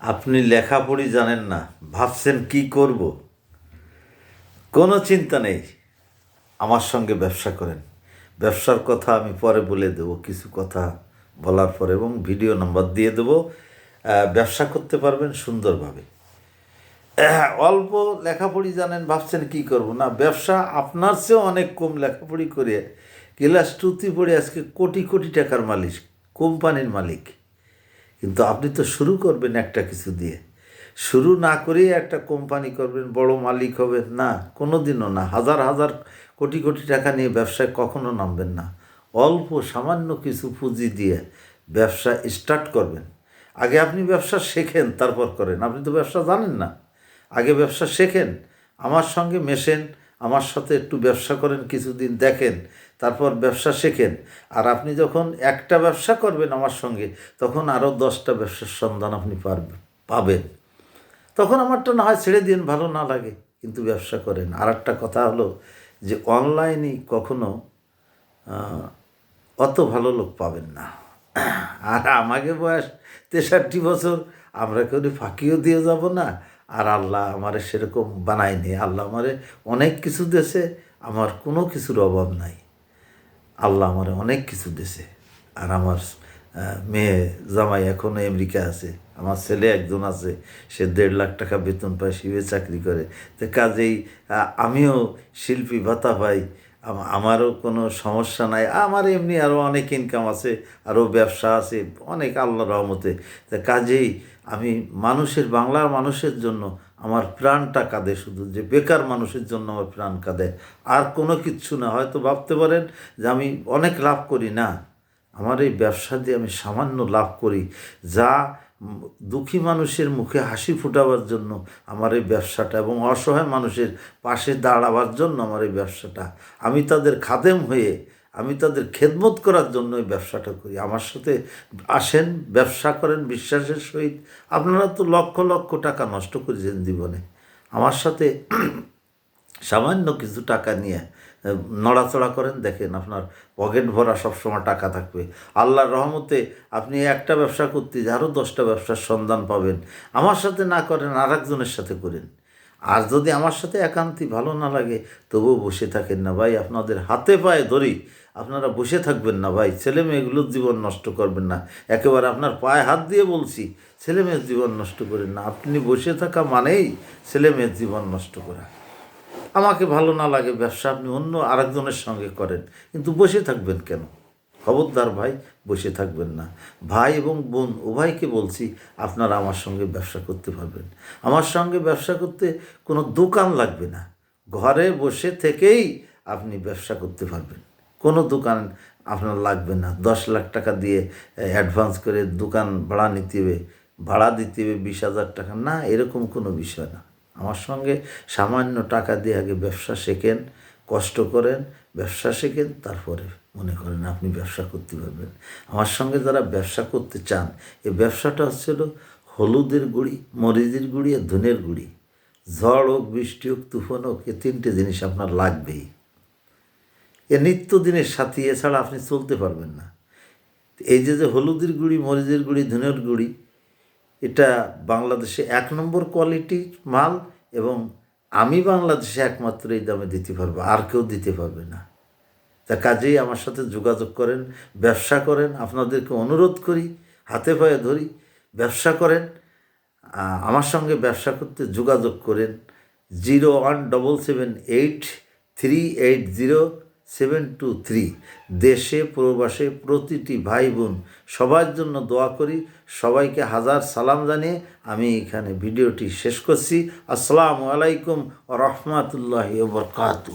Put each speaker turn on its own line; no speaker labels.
আপনি লেখাপড়ি জানেন না, ভাবছেন কি করব? কোনো চিন্তা নেই। আমার সঙ্গে ব্যবসা করেন। ব্যবসার কথা আমি পরে বলে দেব, কিছু কথা বলার পর, এবং ভিডিও নাম্বার দিয়ে দেব। ব্যবসা করতে পারবেন সুন্দরভাবে। অল্প লেখাপড়ি জানেন, ভাবছেন কি করব? না, ব্যবসা আপনার চেয়েও অনেক কম লেখাপড়ি করে, ক্লাস টুতি পড়ে আজকে কোটি কোটি টাকার মালিক, কোম্পানির মালিক। কিন্তু আপনি তো শুরু করবেন একটা কিছু দিয়ে। শুরু না করেই একটা কোম্পানি করবেন, বড় মালিক হবেন, না কোনো দিনও না। হাজার হাজার কোটি কোটি টাকা নিয়ে ব্যবসায় কখনো নামবেন না। অল্প সামান্য কিছু পুঁজি দিয়ে ব্যবসা স্টার্ট করবেন। আগে আপনি ব্যবসা শেখেন, তারপর করেন। আপনি তো ব্যবসা জানেন না। আগে ব্যবসা শেখেন, আমার সঙ্গে মেশেন, আমার সাথে একটু ব্যবসা করেন, কিছুদিন দেখেন তারপর ব্যবসা শেখেন। আর আপনি যখন একটা ব্যবসা করবেন আমার সঙ্গে, তখন আরও দশটা ব্যবসার সন্ধান আপনি পারবেন পাবেন। তখন আমারটা না হয় ছেড়ে দিন, ভালো না লাগে, কিন্তু ব্যবসা করেন। আর একটা কথা হলো যে, অনলাইনে কখনো অত ভালো লোক পাবেন না। আর আমাকে বয়স তেষট্টি বছর, আমরা কেউ ফাঁকিও দিয়ে যাব না। আর আল্লাহ আমারে সেরকম বানায়নি। আল্লাহ আমারে অনেক কিছু দেশে আমার কোনো কিছুর অভাব নাই। আল্লাহ আমার অনেক কিছু দিছে। আর আমার মেয়ে জামাই এখনও আমেরিকা আছে, আমার ছেলে একজন আছে, সে দেড় লাখ টাকা বেতন পায় শিবে চাকরি করে। তো কাজেই আমিও শিল্পী, ভাতা পাই আম- আমারও কোনো সমস্যা নাই। আমার এমনি আরও অনেক ইনকাম আছে আরও ব্যবসা আছে, অনেক আল্লাহ রহমতে। তা কাজেই আমি মানুষের, বাংলার মানুষের জন্য আমার প্রাণটা কাঁদে শুধু, যে বেকার মানুষের জন্য আমার প্রাণ কাঁদে। আর কোনো কিচ্ছু না, হয়তো ভাবতে পারেন যে আমি অনেক লাভ করি। না, আমার এই ব্যবসা দিয়ে আমি সামান্য লাভ করি। যা দুঃখী মানুষের মুখে হাসি ফুটাবার জন্য আমার এই ব্যবসাটা এবং অসহায় মানুষের পাশে দাঁড়াবার জন্য আমার এই ব্যবসাটা। আমি তাদের খাদেম হয়ে আমি তাদের খেদমত করার জন্য ব্যবসাটা করি। আমার সাথে আসেন, ব্যবসা করেন, বিশ্বাসের সহিত। আপনারা তো লক্ষ লক্ষ টাকা নষ্ট করেছেন জীবনে। আমার সাথে সামান্য কিছু টাকা নিয়ে নড়াচড়া করেন। দেখেন আপনার পকেট ভরা সবসময় টাকা থাকবে। আল্লাহর রহমতে আপনি একটা ব্যবসা করতে, আরও দশটা ব্যবসার সন্ধান পাবেন। আমার সাথে না করেন আর একজনের সাথে করেন। আর যদি আমার সাথে একান্তি ভালো না লাগে, তবুও বসে থাকেন না ভাই। আপনাদের হাতে পায়ে ধরি, আপনারা বসে থাকবেন না ভাই। ছেলে মেয়েগুলোর জীবন নষ্ট করবেন না। একেবারে আপনার পায়ে হাত দিয়ে বলছি, ছেলে মেয়ের জীবন নষ্ট করেন না। আপনি বসে থাকা মানেই ছেলে মেয়ের জীবন নষ্ট করা। আমাকে ভালো না লাগে, ব্যবসা আপনি অন্য আরেকজনের সঙ্গে করেন, কিন্তু বসে থাকবেন কেন? খবরদার ভাই বসে থাকবেন না। ভাই এবং বোন, উভয়কে বলছি আপনারা আমার সঙ্গে ব্যবসা করতে পারবেন। আমার সঙ্গে ব্যবসা করতে কোনো দোকান লাগবে না। ঘরে বসে থেকেই আপনি ব্যবসা করতে পারবেন। কোনো দোকান আপনার লাগবে না। দশ লাখ টাকা দিয়ে অ্যাডভান্স করে দোকান ভাড়া নিতে হবে, ভাড়া দিতে হবে বিশ হাজার টাকা। না, এরকম কোনো বিষয় না। আমার সঙ্গে সামান্য টাকা দিয়ে আগে ব্যবসা শেখেন, কষ্ট করেন, ব্যবসা শেখেন, তারপরে মনে করেন আপনি ব্যবসা করতে পারবেন। আমার সঙ্গে যারা ব্যবসা করতে চান, এই ব্যবসাটা হচ্ছিল হলুদের গুঁড়ি, মরিচের গুঁড়ি আর ধনের গুঁড়ি। ঝড় হোক, বৃষ্টি হোক, তুফান হোক, এ তিনটে জিনিস আপনার লাগবেই। এ নিত্যদিনের সাথী, এছাড়া আপনি চলতে পারবেন না। এই যে যে হলুদের গুঁড়ি, মরিচের গুঁড়ি, ধনের গুঁড়ি, এটা বাংলাদেশে এক নম্বর কোয়ালিটির মাল এবং আমি বাংলাদেশে একমাত্র এই দামে দিতে পারব, আর কেউ দিতে পারবে না। তা কাজেই আমার সাথে যোগাযোগ করেন, ব্যবসা করেন, আপনাদেরকে অনুরোধ করি, হাতে পায়ে ধরি, ব্যবসা করেন আমার সঙ্গে ব্যবসা করতে যোগাযোগ করেন, zero one double seven eight three eight zero seven two three. দেশে, প্রবাসে প্রতিটি ভাই বোন সবার জন্য দোয়া করি, সবাইকে হাজার সালাম জানিয়ে আমি এখানে ভিডিওটি শেষ করছি। আসসালামু আলাইকুম রহমতুল্লাহ বরকাতু